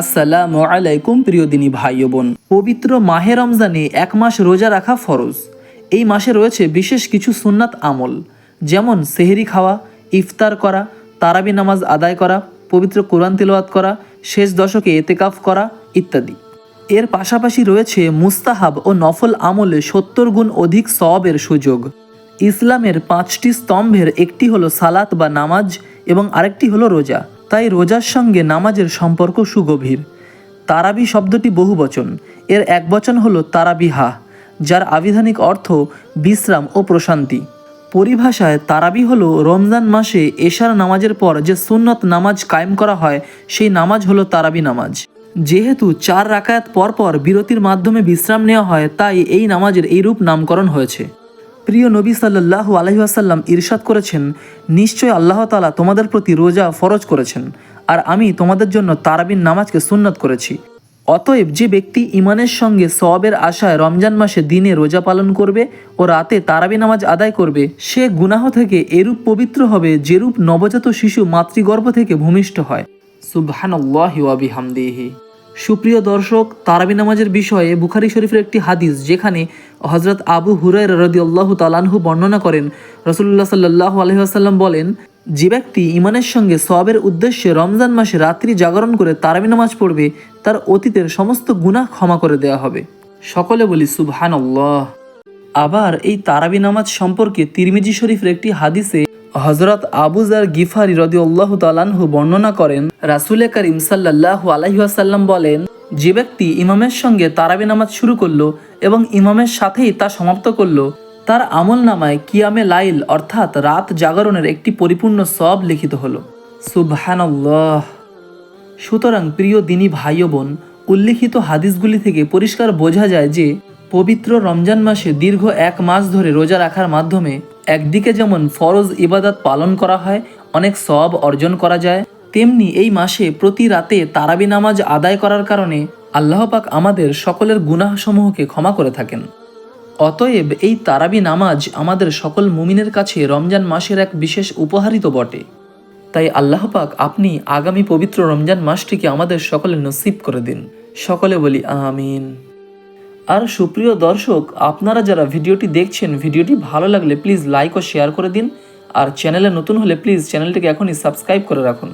আসসালামু আলাইকুম প্রিয় দিনী ভাই বোন। পবিত্র মাহে রমজানে এক মাস রোজা রাখা ফরজ। এই মাসে রয়েছে বিশেষ কিছু সুন্নাত আমল, যেমন সেহরি খাওয়া, ইফতার করা, তারাবি নামাজ আদায় করা, পবিত্র কোরআন তিলওয়াত করা, শেষ দশকে এতেকাফ করা ইত্যাদি। এর পাশাপাশি রয়েছে মুস্তাহাব ও নফল আমলে সত্তর গুণ অধিক সওয়াবের সুযোগ। ইসলামের পাঁচটি স্তম্ভের একটি হলো সালাত বা নামাজ এবং আরেকটি হলো রোজা। তাই রোজার সঙ্গে নামাজের সম্পর্ক সুগভীর। তারাবি শব্দটি বহুবচন। এর এক বচন হলো তারাবিহা, যার আবিধানিক অর্থ বিশ্রাম ও প্রশান্তি। পরিভাষায় তারাবি হল রমজান মাসে এশার নামাজের পর যে সুন্নত নামাজ কায়েম করা হয়, সেই নামাজ হলো তারাবি নামাজ। যেহেতু চার রাকায়াত পর পর বিরতির মাধ্যমে বিশ্রাম নেওয়া হয়, তাই এই নামাজের এইরূপ নামকরণ হয়েছে। প্রিয় নবী সাল্লাল্লাহু আলহি আসাল্লাম ইরশাদ করেছেন, নিশ্চয় আল্লাহ তালা তোমাদের প্রতি রোজা ফরজ করেছেন, আর আমি তোমাদের জন্য তারাবিন নামাজকে সুন্নত করেছি। অতএব যে ব্যক্তি ইমানের সঙ্গে সওয়াবের আশায় রমজান মাসে দিনে রোজা পালন করবে ও রাতে তারাবি নামাজ আদায় করবে, সে গুনাহ থেকে এরূপ পবিত্র হবে যেরূপ নবজাত শিশু মাতৃগর্ভ থেকে ভূমিষ্ঠ হয়। সুবহানাল্লাহি ওয়া সুপ্রিয় দর্শক, তারাবি নামাজের বিষয়ে বুখারি শরীফের একটি হাদিস যেখানে হজরত আবু হুরাই রদি আল্লাহ তালানহু বর্ণনা করেন। রসুল্লাহ সাল্লাহ আলহিহাসাল্লাম বলেন, যে ব্যক্তি ইমানের সঙ্গে সবের উদ্দেশ্যে রমজান মাসে রাত্রি জাগরণ করে তারাবি নামাজ পড়বে, তার অতীতের সমস্ত গুনাহ ক্ষমা করে দেওয়া হবে। সকলে বলি সুবহান আবার এই তারাবি নামাজ সম্পর্কে তিরমিজি শরীফের একটি হাদিসে হজরত আবুজার গিফারি রদিউল্লাহ তালানহু বর্ণনা করেন, রাসুলে করিম সাল্লাহ আলাইসাল্লাম বলেন, যে ব্যক্তি ইমামের সঙ্গে তারাবি নামাজ শুরু করল এবং ইমামের সাথেই তা সমাপ্ত করল, তার আমল নামায় কিয়ামে লাইল অর্থাৎ রাত জাগরণের একটি পরিপূর্ণ সব লিখিত হলো। সুবহানাল্লাহ। সুতরাং প্রিয় দিনী ভাই বোন, উল্লিখিত হাদিসগুলি থেকে পরিষ্কার বোঝা যায় যে, পবিত্র রমজান মাসে দীর্ঘ এক মাস ধরে রোজা রাখার মাধ্যমে একদিকে যেমন ফরজ ইবাদত পালন করা হয়, অনেক সব অর্জন করা যায়, তেমনি এই মাসে প্রতি রাতে তারাবি নামাজ আদায় করার কারণে আল্লাহ পাক আমাদের সকলের গুনাহসমূহকে ক্ষমা করে থাকেন। অতএব এই তারাবি নামাজ আমাদের সকল মুমিনের কাছে রমজান মাসের এক বিশেষ উপহারিত বটে। তাই আল্লাহ পাক আপনি আগামী পবিত্র রমজান মাসটিকে আমাদের সকলে নসিব করে দিন। সকলে বলি, আমিন। আর সুপ্রিয় দর্শক, আপনারা যারা ভিডিওটি দেখছেন, ভিডিওটি ভালো লাগলে প্লিজ লাইক ও শেয়ার করে দিন। আর চ্যানেলে নতুন হলে প্লিজ চ্যানেলটিকে এখনই সাবস্ক্রাইব করে রাখুন।